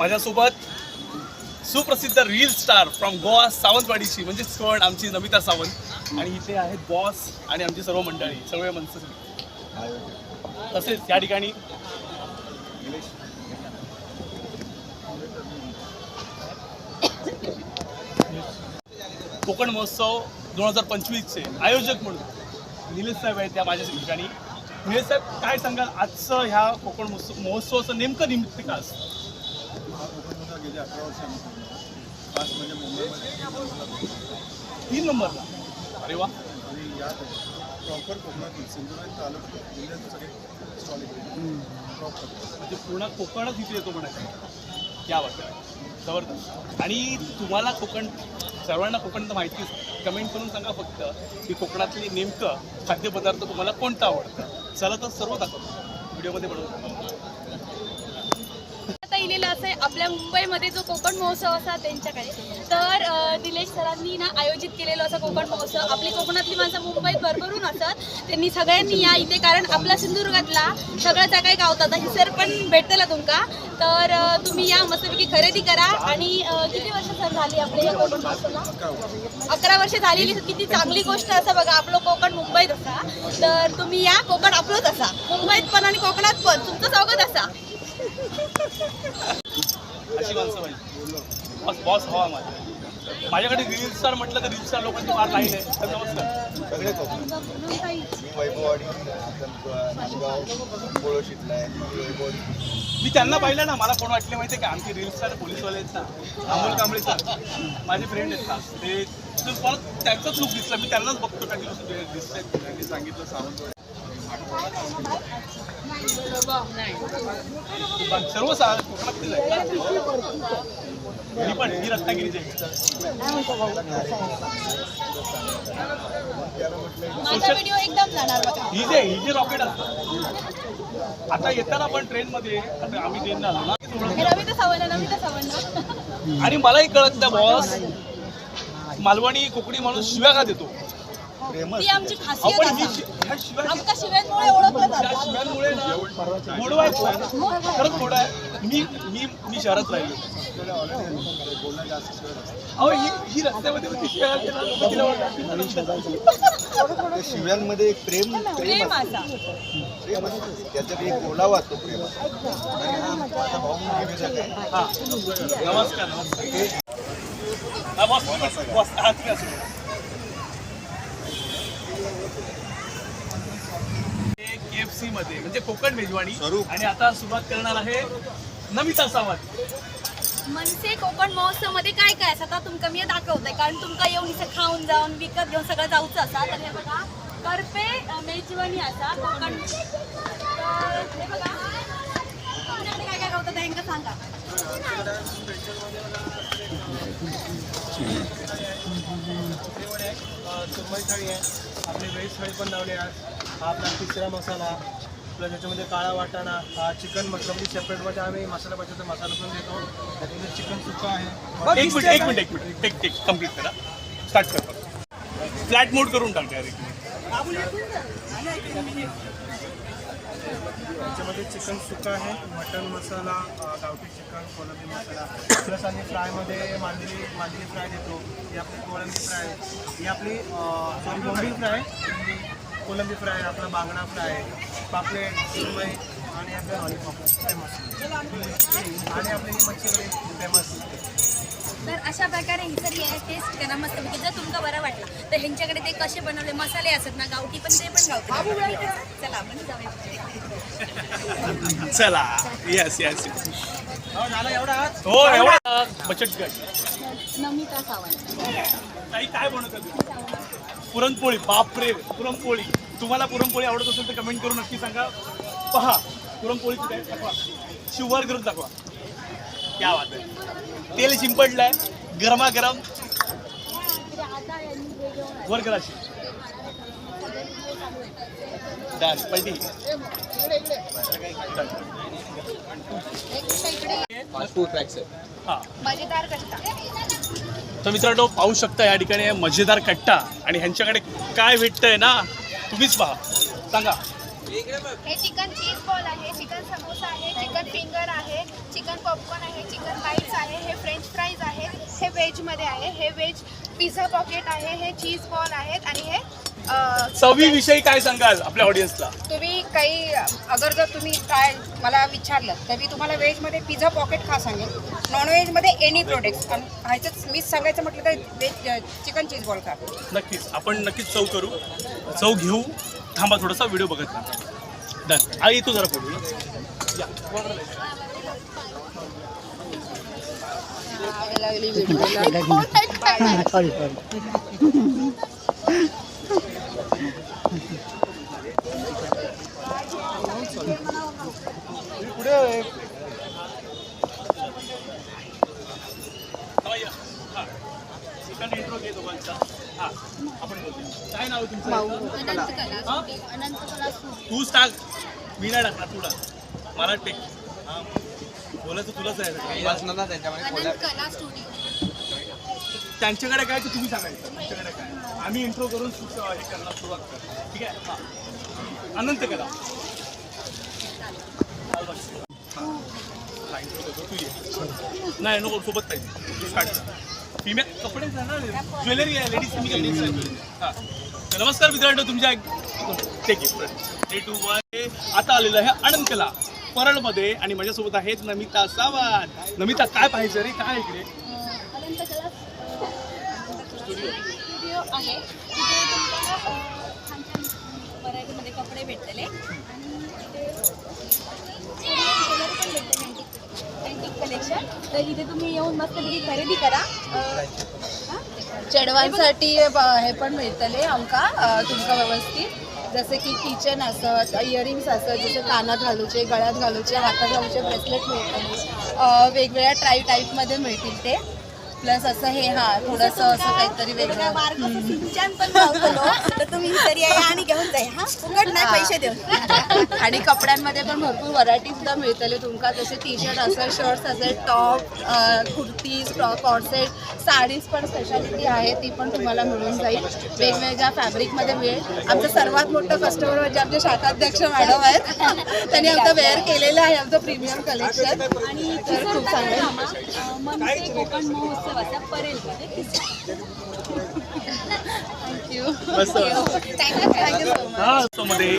माझ्यासोबत सुप्रसिद्ध reel star from Goa सावंतवाडीची म्हणजे सण आमची नमिता सावंत. आणि इथे आहेत बॉस आणि आमची सर्व मंडळी सर्व माणसं तसेच या ठिकाणी कोकण महोत्सव दोन हजार पंचवीसचे आयोजक म्हणून निलेश साहेब आहेत त्या माझ्या ठिकाणी. निलेश साहेब काय सांगाल? आजचं ह्या कोकण महोत्सव महोत्सवाचं नेमकं निमित्त का असतं? गेल्या अकरा वर्षांनी. खास म्हणजे मुंबईमध्ये. तीन नंबरला. अरे वा. आणि यात प्रॉपर कोकणातील सिंधुदुर्ग तालुका जिल्ह्यात सगळे स्टॉल प्रॉपर म्हणजे पूर्ण कोकणच इथे येतो म्हणायचं. क्या वाटतं जबरदस्त. आणि तुम्हाला कोकण सर्वांना कोकण तर माहितीच कमेंट करून सांगा फक्त की कोकणातले नेमकं खाद्यपदार्थ तुम्हाला कोणतं आवडतं? चला तर सर्व दाखवतो. व्हिडिओमध्ये बनवतो. कसं आहे आपल्या मुंबईमध्ये जो कोकण महोत्सव असा त्यांच्याकडे. तर दिलेश निलेश सरांनी ना आयोजित केलेलं असं कोकण महोत्सव आपली कोकणातली माणसं मुंबईत भरभरून असत त्यांनी सगळ्यांनी या इथे कारण आपला सिंधुदुर्गातला सगळ्याचा काही गावतात ही सर पण भेटतला तुमका. तर तुम्ही या मस्तपैकी खरेदी करा आणि किती वर्ष सर झाली आपल्या या कोकण महोत्सवला? अकरा वर्ष झालेली किती चांगली गोष्ट असं बघा आपलं कोकण मुंबईत असा. तर तुम्ही या कोकण आपलंच असा. मुंबईत पण आणि कोकणात पण तुमचं स्वागत असा. अशी माणसं पाहिजे बॉस बॉस हवा माझ्या माझ्याकडे रील स्टार म्हटलं तर रील स्टार लोकांची फार लाईन आहे. तर नमस्कार. मी वैभववाडी मी त्यांना पाहिलं ना मला कोण वाटले माहिती आहे का? आमचे रील स्टार पोलीसवाले आहेत ना अमोल कांबळे सर माझे फ्रेंड आहेत ना ते मला त्यांचाच लुक दिसला. मी त्यांनाच बघतो कंटिन्यू दिसतंय त्यांनी सांगितलं सावंतवाडी सर्व मी पण ही रत्नागिरीची ही जे ही जे रॉकेट असतं आता येताना पण ट्रेनमध्ये आता आम्ही ट्रेन आलो ना. आणि मलाही कळत नाही बॉस मालवणी कोकणी माणूस शिव्या का देतो? ती आमची खासियत आपण ही असा. शि- ह्या शिव्या आमका शिव्यांमुळे ओळखलं त्या जातं शिव्यांमुळे ना गोडवा येतो ना. खरंच गोड आहे. मी मी मी शहरात राहिलो. अहो ही ही रस्त्यामध्ये होती शिव्या घालते ना, लोकं तिला ओरडतात. त्या शिव्यांमध्ये एक प्रेम प्रेम प्रेम असतं. असा. प्रेम असतं. त्याच्यात एक ओलावा असतो प्रेम आणि हा माझा भाऊ निवेदक आहे. हा. नमस्कार नमस्कार. हा, बॉस बॉस, बॉस. हा. KFC मध्ये म्हणजे कोकण मेजवानी. स्वरूप. आणि आता सुरुवात करणार आहे नमिता सावंत. मनसे कोकण महोत्सवमध्ये काय काय असं? आता तुमका मी दाखवते कारण तुमका येऊन इथे खाऊन जाऊन विकत घेऊन सगळं जाऊचं असा. तर हे बघा करपे मेजवानी असा कोकण. तर हे बघा. तुमच्याकडे काय काय गावतात सांगा. सुरमई थाळी आहे. आपली व्हेज थाळी पण लावली आहे हा आपला तिसरा मसाला. प्लस याच्यामध्ये काळा वाटाणा हा चिकन मसाला म्हणजे सेपरेटमध्ये आम्ही मसाला पाहिजे तर मसाला पण देतो. त्याच्यामध्ये चिकन सुक्का आहे. एक मिनिट एक मिनिट एक मिनिट. टेक टेक कंप्लीट करा. स्टार्ट कर फ्लॅट मोड करून टाक डायरेक्टली याच्यामध्ये चिकन सुक्का आहे मटन मसाला गावठी चिकन कोलंबी मसाला. प्लस आम्ही फ्रायमध्ये मांदेली मांदेली फ्राय देतो. ही आपली कोळंबी फ्राय ही आपली सॉरी बोंबील फ्राय कोलंबी फ्राय आपला बांगडा फ्राय पापलेट सुरमई आणि आपलं लॉलीपॉप फेमस आणि आपली ही मच्छी फेमस तर अशा प्रकारे ही जर हे टेस्ट करा मस्त जर तुमका बरं वाटला तर ह्यांच्याकडे ते कसे बनवले मसाले असतात ना गावठी पण ते पण गावठी. चला आपण जाऊया चला. येस येस झाला एवढा हात हो एवढा. बचत गट. नमिता सावंत. काय बनवता तुम्ही पुरणपोळी बापरे पुरणपोळी. तुम्हाला पुरणपोळी आवडत असेल तर कमेंट करून नक्की सांगा. पहा पुरणपोळीची काय दाखवा. शिवर करून दाखवा. क्या बात आहे. तेल शिंपडलंय गरमागरम. वर कराशी डन पलटी. हा. मजेदार तर मित्रांनो पाहू शकता या ठिकाणी मजेदार कट्टा. आणि ह्यांच्याकडे काय भेटतंय ना तुम्हीच पहा. सांगा. हे चिकन चीज बॉल आहे चिकन समोसा आहे चिकन फिंगर आहे चिकन पॉपकॉर्न आहे चिकन बाईट्स आहे हे फ्रेंच फ्राईज आहे हे व्हेजमध्ये आहे हे व्हेज पिझ्झा पॉकेट आहे हे चीज बॉल आहेत आणि हे अ, चवीविषयी काय सांगाल आपल्या ऑडियन्सला तुम्ही काही अगर जर तुम्ही काय मला विचारलं तर मी तुम्हाला व्हेजमध्ये पिझ्झा पॉकेट खा सांगेल नॉनव्हेजमध्ये एनी प्रोडक्ट्स आणि ह्याच्यात मीच सांगायचं म्हटलं तर व्हेज चिकन चीज बॉल खा नक्कीच. आपण नक्कीच चव करू. चव घेऊ. थांबा थोडासा व्हिडिओ बघत राहा. डन आ येतो जरा पुढे या. हा, या. हा. चिकन इंट्रो घे दोघांचा हा आपण बोलतो काय नाव तूच टाक मी नाही टाकणार तुला मला टेक बोलायचं तुलाच आहे त्यांच्याकडे काय ते तुम्ही सांगायचं. त्यांच्याकडे काय? आम्ही इंट्रो करून हे करणार सुरुवात कर ठीक आहे? अनंत करा हा, intro करतो, तू ये. नाही नको सोबत नाही. फिमेल कपडे ज्वेलरी आहे लेडीज मी लेडीज हां. नमस्कार मित्रांनो तुमच्या टेक डे टू वन आता आलेलं आहे आनंद परळमध्ये आणि माझ्यासोबत आहेत नमिता सावंत. नमिता काय पाहिजे रे? काय इकडे अनंत कला स्टुडिओ आहे तिथे तुम्हाला अ, छान छान व्हरायटीमध्ये कपडे भेटलेले आणि तिथे ज्वेलरी पण भेटते अँटिक कलेक्शन तर इथे तुम्ही येऊन मस्त खरेदी करा. हा? चेडवांसाठी हे पण मिळतले आमका तुमका व्यवस्थित. जसे की किचन असत इयरिंग्स असत जसे कानात घालूचे गळ्यात घालूचे हातात घालूचे ब्रेसलेट मिळतले. अ, वेगवेगळ्या ट्राई टाईपमध्ये मिळतील ते. प्लस असं हे हा थोडंसं असं काहीतरी वेगळं. बारकोचं सिंचन पण लावतो. तर तुम्ही तरी या आणि घेऊन जाय हा. फुकट नाही पैसे देऊ आणि कपड्यांमध्ये पण भरपूर व्हरायटी सुद्धा मिळतले. तुमका जसे टी शर्ट असेल शर्ट्स असेल टॉप कुर्तीज कॉर्सेट साडीज पण स्पेशालिटी आहे ती पण तुम्हाला मिळून जाईल. वेगवेगळ्या फॅब्रिकमध्ये मिळेल. आमचं सर्वात मोठं कस्टमर म्हणजे आमचे शाखाध्यक्ष मॅडम आहेत. त्यांनी आमचं वेअर केलेलं आहे आमचं प्रीमियम कलेक्शन आणि तर खूप चांगलं. कोकण महोत्सवाचा परेलमध्ये थँक्यू मध्ये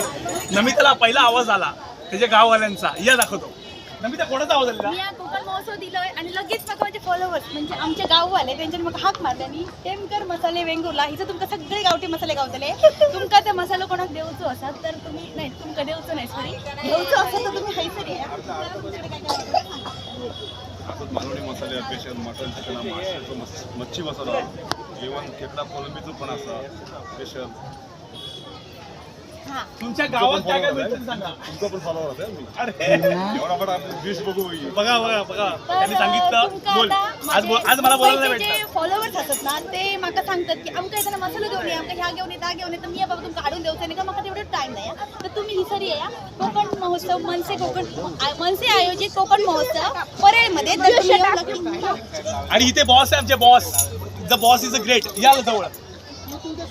नमिताला पहिला आवाज आला. त्याच्या गाववाल्यांचा. या दाखवतो. नमिता कोणाचा आवाज आला कोकण महोत्सव दिलोय आणि लगेच मग माझे फॉलोअर्स म्हणजे आमचे गाववाले त्यांच्यानी मग हाक मारले आणि टेमकर मसाले वेंगुर्ला हिचं तुमका सगळे गावठी मसाले गावतले. तुमका ते मसालो कोणाक देऊचो असा तर तुम्ही नाही तुमका देऊचो नाही सॉरी देऊचो असा तर तुम्ही हैसर या असंच मालवणी मसाले स्पेशल मटन चिकन माशाचं मच्छी मसाला. जेवण खेकडा कोलंबीचं पण असं स्पेशल तुमच्या गावात काय काय मिळतं ते सांगा. तुमचा पण फॉलोअर असेल मी. अरे. एवढा मोठा बघू बघा बघा बघा. त्यांनी सांगितलं. बोल. आज बोल. आज मला बोलायला भेटलं फॉलोअर्स असतात ना ते माका सांगतात की आमका येताना मसाला घेऊन ये आमका ह्या घेऊन ये त्या घेऊन ये तर मी बाबा तुमका काढून देऊचे नाही का माका तेवढं टाइम नाही हा. तर तुम्ही हिसरी या. कोकण महोत्सव मनसे कोकण मनसे आयोजित कोकण महोत्सव परेळमध्ये आणि इथे बॉस आहे आमचे boss the boss is a great या जवळ.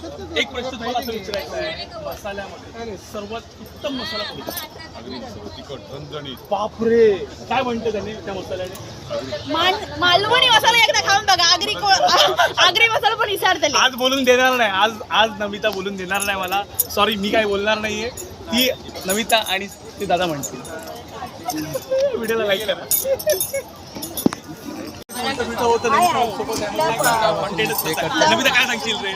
एक प्रश्न तुम्हाला असं विचारायचा आहे. मसाल्यामध्ये सर्वात उत्तम मसाला कोणता? अगदी सर्व तिखट झणझणीत. बापरे. काय म्हणतो त्यांनी त्या मसाल्याने? मालवणी मसाला एकदा खाऊन बघा. आगरी को- आगरी मसाला पण विचारतले आज बोलून देणार नाही. आज आज नमिता बोलून देणार नाही मला. सॉरी मी काय बोलणार नाहीये. ती नमिता आणि ते दादा म्हणतील. व्हिडिओला लाईक करा Content च तसा आहे. नमिता काय सांगशील रे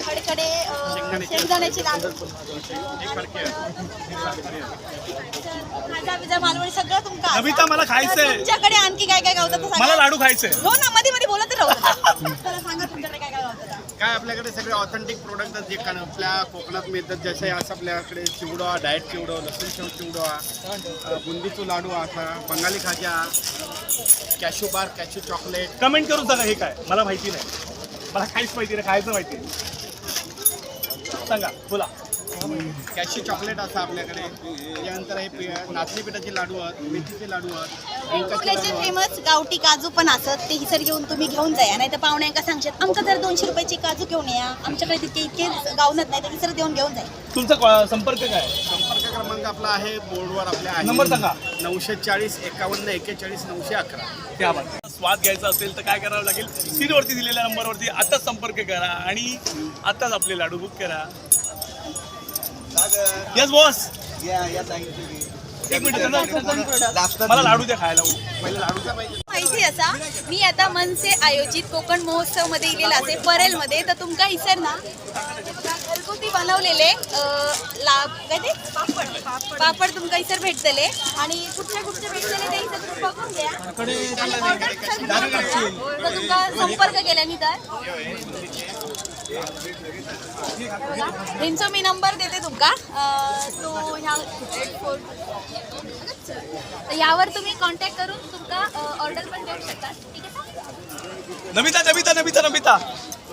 खडकडे शेंगदाण्याची सगळं तुमका नमिता मला खायचंय. तुमच्याकडे आणखी काय काय गावतात. मला लाडू खायचंय. हो ना मध्ये मध्ये बोलत राहू सांगा तुमच्याकडे काय काय गावतात काय आपल्याकडे सगळे ऑथेंटिक प्रोडक्ट जे कान आपल्या कोकणात मिळतात जसे असं आपल्याकडे चिवडा डाएट चिवडो लसूण शेव चिवडा अ, बुंदीचो लाडू असा बंगाली खाजा cashew bar cashew chocolate comment करून सांगा हे काय? मला माहिती नाही. मला काहीच माहिती नाही. खायचं माहिती सांगा बोला. कॅशे चॉकलेट असं आपल्याकडे. त्यानंतर हे पे- नाचणी पिठाचे लाडू आहेत मेथीचे लाडू आहेत फेमस गावठी काजू पण असत ते हिसर घेऊन तुम्ही घेऊन जाया नाही तर पाहुण्यांका सांगशात आमका जर दोनशे रुपयाची काजू घेऊन या. आमच्याकडे तितके इतके गावनत नाही तर हिसर देऊन घेऊन जाय तुमचा क- संपर्क काय? संपर्क क्रमांक आपला आहे बोर्डवर आपल्या आहे. नंबर सांगा. नऊशे चाळीस एकावन्न एक्केचाळीस नऊशे अकरा. त्या स्वाद घ्यायचा असेल तर काय करावं लागेल? स्क्रीनवरती दिलेल्या नंबरवरती आताच संपर्क करा आणि आताच आपले लाडू बुक करा. येस बॉस एक मिनिट मला लाडू द्या खायला. पहिला लाडूचा पाहिजे माहिती? असा मी आता मनसे आयोजित कोकण महोत्सवमध्ये इलेला असे परेल मध्ये तर तुमका हिसर ना घरगुती बनवलेले अं, ला काय ते? पापड. पापड तुमका हिसर भेटतले. आणि कुठले कुठले भेटतले ते हिसर तुम्ही बघून घ्या. आणि तर तुमका संपर्क केल्याने तर ह्यांचो मी नंबर देते तुमका. तो ह्या तर यावर तुम्ही कॉन्टॅक्ट करून तुमका ऑर्डर पण देऊ शकता. ठीक आहे नमिता नमिता नमिता नमिता.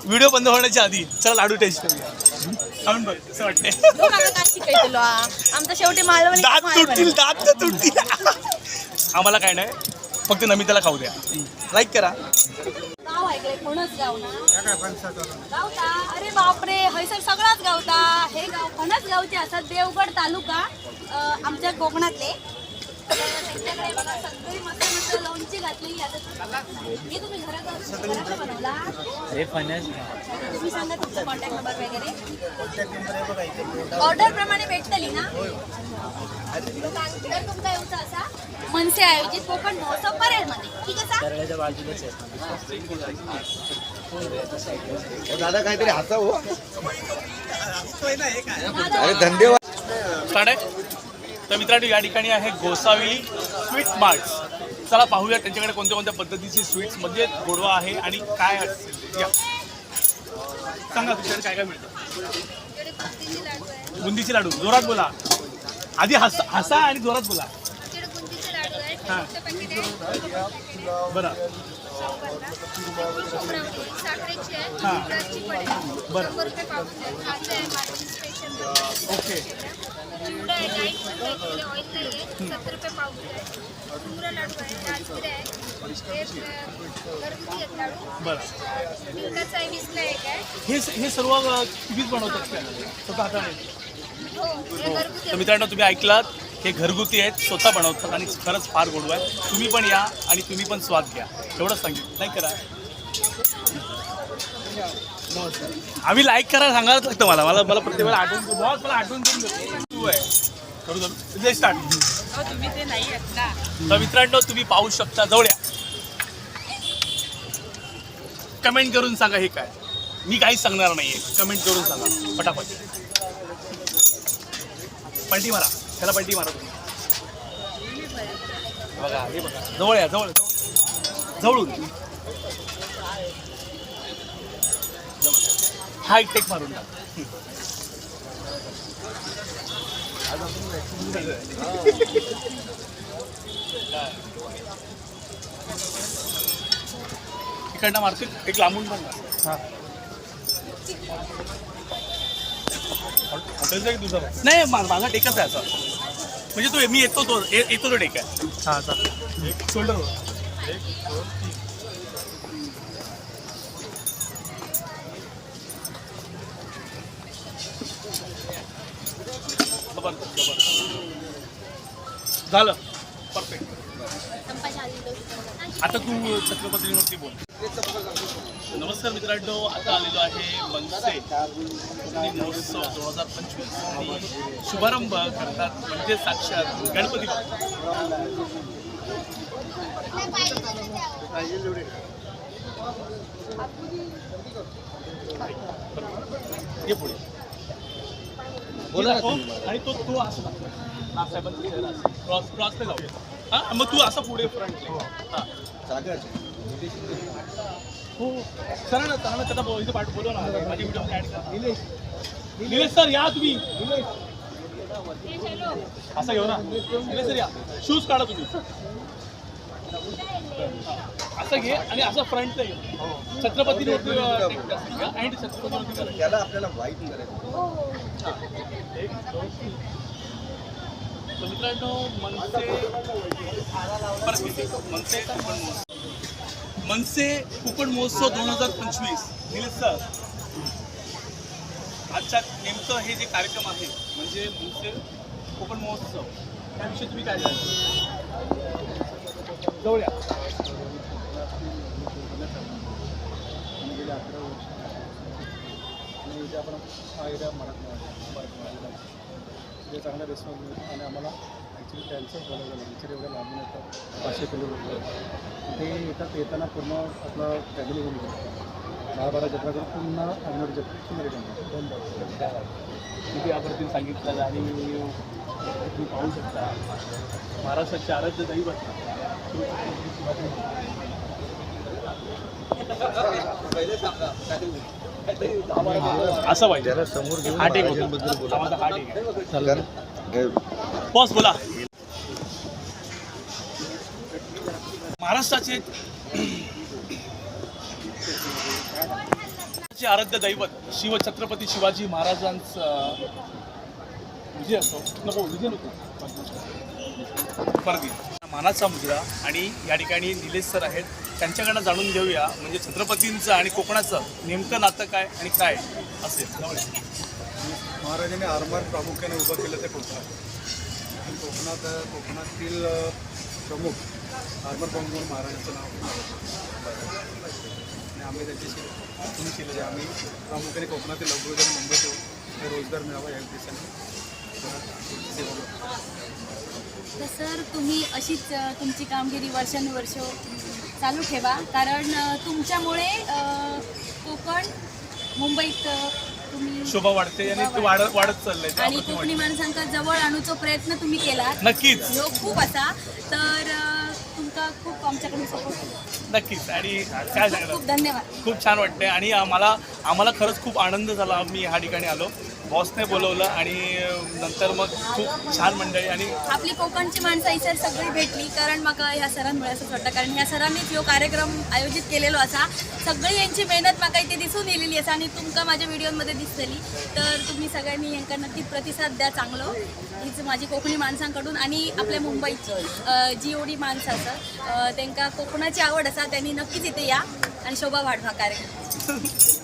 व्हिडिओ बंद होण्याच्या आधी चला लाडू टेस्ट करूया. खाऊन बघ असं वाटतंय. तू मला काय शिकायचलो हा? आमचा शेवटी मालवणी दात तुटतील दात तर तुटतील. आम्हाला काय नाही. फक्त नमिताला खाऊ द्या. लाईक करा. कोणच गावता? अरे बापरे हयसर सगळाच गावता. हे गाव कोणच गावचे असतात देवगड तालुका आमच्या कोकणातले. हे तुम्ही सांगा तुमचा कॉन्टॅक्ट नंबर वगैरे ऑर्डर प्रमाणे भेटतली ना? तर तुमचा येऊचा असा मनसे आयोजित कोकण महोत्सव परेलमध्ये ठीक आहे दादा काहीतरी हसा हो. अरे स्टार्ट आहे तर मित्रांनो या ठिकाणी आहे गोसावी स्वीट मार्ट्स. चला पाहूया त्यांच्याकडे कोणत्या कोणत्या पद्धतीची स्वीट्स म्हणजे गोडवा आहे आणि काय असेल. या. सांगा तुमच्याकडे काय काय मिळतं? बुंदीचे लाडू. जोरात बोला. आधी हसा हसा आणि जोरात बोला. हां. बरं. हां. बरं. ओके चिवडा आहे डाईट ऑइल नाही आहे सत्तर रुपये पाऊच आहे डुंगरा लाडू आहे राजगिरा आहे हे घरगुती आहेत लाडू बरं मिल्काचा आहे वीसला एक आहे हे हे सर्व तुम्हीच बनवतात काय स्वतः हाताने? हो हे घरगुती तर मित्रांनो तुम्ही ऐकलात हे घरगुती आहेत स्वतः बनवतात आणि खरंच फार गोडवा आहे. तुम्ही पण या आणि तुम्ही पण स्वाद घ्या. एवढंच सांगितलं नाही करा. आम्ही लाईक करा सांगायलाच लागतं मला मला मला प्रत्येक वेळा आठवून बॉस मला आठवून. तू आहे. करू स्टार्ट तुम्ही ते नाही तर मित्रांनो तुम्ही पाहू शकता जवळ्या कमेंट करून सांगा हे काय. मी काहीच सांगणार नाहीये. कमेंट करून सांगा. फटाफट पलटी मारा. त्याला पलटी मारा तुम्ही. बघा हे बघा. जवळ या जवळ जवळ. जवळून. हा एक टेक मारून टाक. इकडनं मारतो एक लांबून पण. हा. हॉटेलचा एक दुसरा नाही माझा टेकच आहे असा. म्हणजे तो मी येतो तो येतो तो टेक आहे. हा चालेल. शोल्डर झालं. परफेक्ट आता तू छत्रपतीवरती बोल. नमस्कार मित्रांनो आता आलेलो आहे मनसे. महोत्सव दोन हजार पंचवीस. शुभारंभ करतात म्हणजे साक्षात गणपती ये पुढे. बोला ना हो, आणि तो तो असं. क्रॉस क्रॉसने जाऊया. हा? मग तू असं पुढे फ्रंट हा. हो. ना करा ना त्याचा बो- इथे पाठ बोलव ना. माझी व्हिडिओ ऍड करा निलेश. निलेश सर या तुम्ही. निलेश. असं घेऊ ना. निलेश सर या. शूज काढा तुम्ही. असं घे आणि असं फ्रंट घे छत्रपती अँड छत्रपती त्याला आपल्याला वाईट करायचं. एक दोन तीन. तर मित्रांनो मनसे मनसे कोकण महोत्सव. मनसे कोकण महोत्सव दोन हजार पंचवीस. निलेश सर आजच्या नेमकं हे जे कार्यक्रम आहे म्हणजे मनसे कोकण महोत्सव त्याविषयी तुम्ही काय जाऊया. गेल्या अकरा वर्ष इथे आपण हा एरिया मराठा जे चांगला रिस्पॉन्स मिळतो आणि आम्हाला ॲक्च्युली त्यांचंच बोलायचं नाही इथे एवढ्या लांबून येतात. पाचशे किलोमीटर. ते येतात येताना पूर्ण आपलं फॅमिली घेऊन येतात दहा बारा जत्रा करून पुन्हा अग्नोर जत्रा पुन्हा रिटर्न करतात किती याबद्दल सांगितलं आणि तुम्ही पाहू शकता. महाराष्ट्राचे आराध्य दैवत असं पाहिजे. समोर घेऊन हा टेक महाराजांबद्दल होता. बोला. हा माझा टेक आहे. कारण बॉस बोला. महाराष्ट्राचे आराध्य दैवत शिवछत्रपती शिवाजी महाराजांचं विजय असो. नको विजय नको. परदी मानाचा मुद्रा आणि या ठिकाणी निलेश सर आहेत. त्यांच्याकडनं जाणून घेऊया म्हणजे छत्रपतींचं आणि कोकणाचं नेमकं नातं काय आणि काय असेल. महाराजांनी आरमार प्रामुख्याने उभं केलं ते कोकणात आणि कोकणात कोकणातील प्रमुख आरमार प्रमुख म्हणून महाराजांचं नाव आणि आम्ही त्याच्याशी तुम्ही केलेले आहे. आम्ही प्रामुख्याने कोकणातील लघुरोजगार मुंबईत येऊन रोजगार मिळावा या उद्देशाने. तर सर तुम्ही अशीच तुमची कामगिरी वर्षानुवर्ष चालू ठेवा. कारण तुमच्यामुळे कोकण मुंबईत तुम्ही शोभा वाढते आणि ते वाढत वाढत. चाललंय आणि कोकणी. माणसांका जवळ आणूचो प्रयत्न तुम्ही केलात नक्कीच. ह्यो खूप असा. तर अ, तुमका खूप आमच्याकडून सपोर्ट नक्कीच. आणि काय सांगणार खूप धन्यवाद. खूप छान वाटतंय. आणि आम्हाला आम्हाला खरंच खूप आनंद झाला. आम्ही ह्या ठिकाणी आलो. बॉसने बोलवलं आणि नंतर मग खूप छान मंडळी आणि आपली कोकणची माणसं इतर सगळी भेटली कारण म्हाका ह्या सरांमुळे असंच वाटतं कारण ह्या सरांनीच ह्यो कार्यक्रम आयोजित केलेलो असा. सगळी यांची मेहनत म्हाका इथे दिसून येलेली असा आणि तुमका माझ्या व्हिडिओमध्ये दिसतली तर तुम्ही सगळ्यांनी यांका नक्की प्रतिसाद द्या चांगलं हीच माझी कोकणी माणसांकडून आणि आपल्या मुंबईची जी एवढी माणसं त्यांका कोकणाची आवड असा त्यांनी नक्कीच इथे या आणि शोभा वाढवा कार्यक्रम.